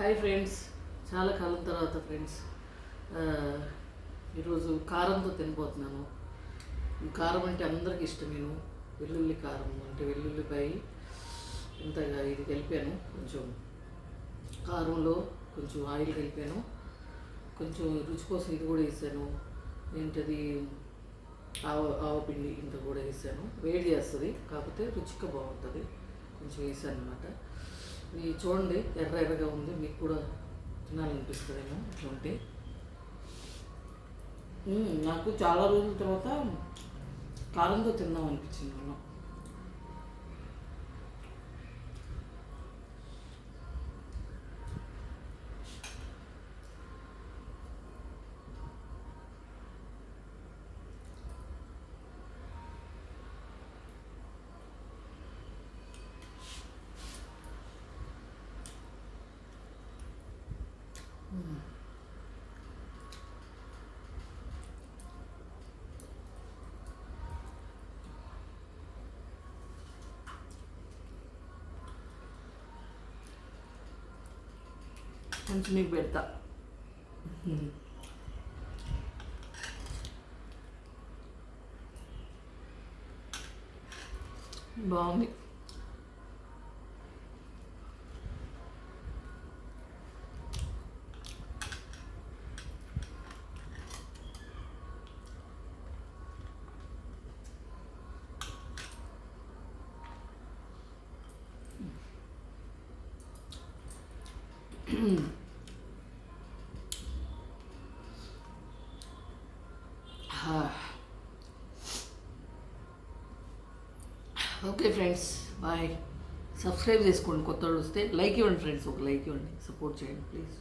Hi friends చాలా కాలం తర్వాత friends ఈరోజు కారంతో తినబోతున్నాను. కారం అంటే అందరికి ఇష్టమేను. వెల్లుల్లి కారం అంటే వెల్లుల్లిపై ఇంతగా ఇది కలిపాను. కొంచెం కారంలో కొంచెం ఆయిల్ కలిపాను. కొంచెం రుచి కోసం ఇది కూడా వేసాను. ఏంటది? ఆవ ఆవపిండి ఇంత కూడా వేసాను. వేడి చేస్తుంది. కాకపోతే రుచిగా బాగుంటుంది. కొంచెం వేసాను అనమాట ఇది చూడండి ఎర్ర ఎర్రగా ఉంది. మీకు కూడా తినాలనిపిస్తుందేమో ఇట్లా నాకు చాలా రోజుల తర్వాత కారంతో తిందాం అనిపించింది అన్నం కొంచెం నీకు పెడతా మ్మ్. బాగుంది Okay friends bye subscribe చేసుకోండి. కొత్త వాళ్ళు వస్తే లైక్ ఇవ్వండి ఫ్రెండ్స్ ఒక లైక్ ఇవ్వండి. సపోర్ట్ చేయండి ప్లీజ్